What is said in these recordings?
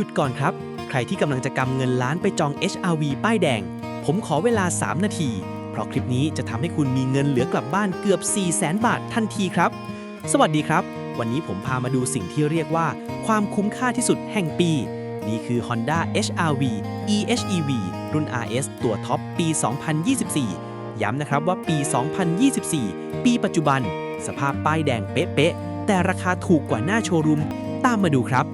ยุดก่อนครับ ใครที่กำลังจะกำเงินล้านไปจอง HRV ป้ายแดง ผมขอเวลา 3 นาที เพราะคลิปนี้จะทำให้คุณมีเงินเหลือกลับบ้านเกือบ 4 0 0แสนบาททันทีครับ สวัสดีครับ วันนี้ผมพามาดูสิ่งที่เรียกว่า ความคุ้มค่าที่สุดแห่งปี นี่คือ Honda HRV eHEV รุ่น RS ตัวท็อปปี 2024 ย้ำนะครับว่าปี 2024 ปีปัจจุบัน สภาพป้ายแดงเป๊ะๆแต่ราคาถูกกว่าหน้าโชว์รูม ตามมาดูครับ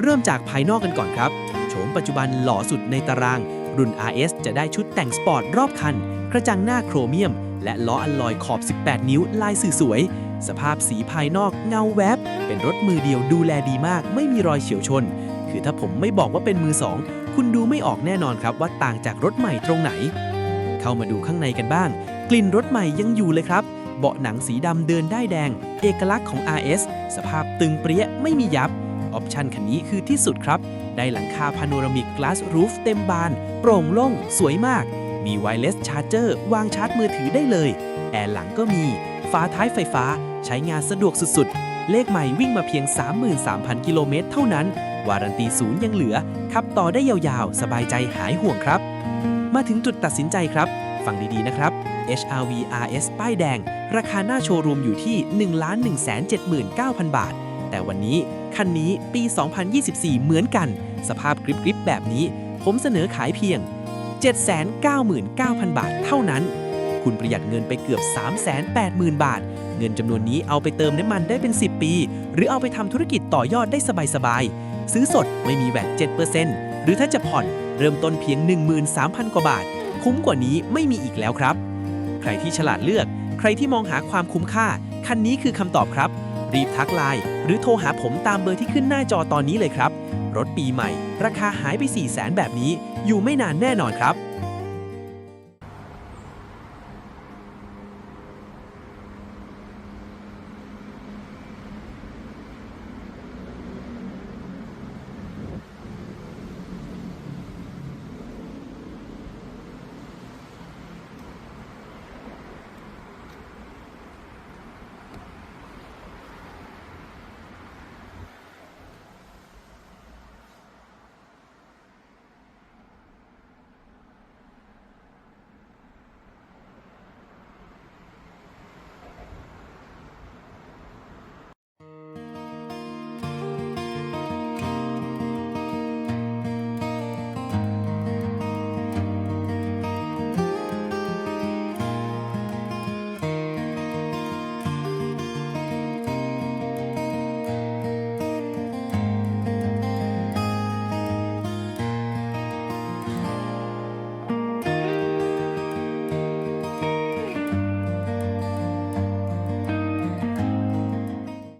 เริ่มจากภายนอกกันก่อนครับ โฉมปัจจุบันหล่อสุดในตาราง รุ่น RS จะได้ชุดแต่งสปอร์ตรอบคัน กระจังหน้าโครเมียม และล้ออัลลอยขอบ 18 นิ้วลายสื่อสวย สภาพสีภายนอกเงาแวบ เป็นรถมือเดียวดูแลดีมาก ไม่มีรอยเฉียวชน คือถ้าผมไม่บอกว่าเป็นมือสองคุณดูไม่ออกแน่นอนครับว่าต่างจากรถใหม่ตรงไหน เข้ามาดูข้างในกันบ้าง กลิ่นรถใหม่ยังอยู่เลยครับเบาะหนังสีดำเดินได้แดง เอกลักษณ์ของ RS สภาพตึงเปรี้ยไม่มียับ ออปชันคันนี้คือที่สุดครับ ได้หลังคาพาโนรามิก Glass Roof เต็มบาน โปร่งโล่ง สวยมาก มีไวเลสชาร์เจอร์วางชาร์จมือถือได้เลย แอร์หลังก็มี ฝาท้ายไฟฟ้า ใช้งานสะดวกสุดๆ เลขใหม่วิ่งมาเพียง 33,000 กิโลเมตรเท่านั้น วารันตีศูนย์ยังเหลือ ขับต่อได้ยาวๆ สบายใจหายห่วงครับ มาถึงจุดตัดสินใจครับ ฟังดีๆนะครับ HRV RS ป้ายแดง ราคาหน้าโชว์รูมอยู่ที่ 1 1 7 9 0 0 0 บาท แต่วันนี้คันนี้ปี 2024 เหมือนกัน สภาพกริบๆแบบนี้ ผมเสนอขายเพียง 799,000 บาทเท่านั้น คุณประหยัดเงินไปเกือบ 380,000 บาท เงินจำนวนนี้เอาไปเติมน้ำมันได้เป็น 10 ปี หรือเอาไปทำธุรกิจต่อยอดได้สบายๆ ซื้อสดไม่มีแวด7%หรือถ้าจะผ่อนเริ่มต้นเพียง 13,000 กว่าบาท คุ้มกว่านี้ไม่มีอีกแล้วครับ ใครที่ฉลาดเลือก ใครที่มองหาความคุ้มค่า คันนี้คือคำตอบครับ รีบทักไลน์หรือโทรหาผมตามเบอร์ที่ขึ้นหน้าจอตอนนี้เลยครับ รถปีใหม่ ราคาหายไป 4 0 0แสนแบบนี้ อยู่ไม่นานแน่นอนครับ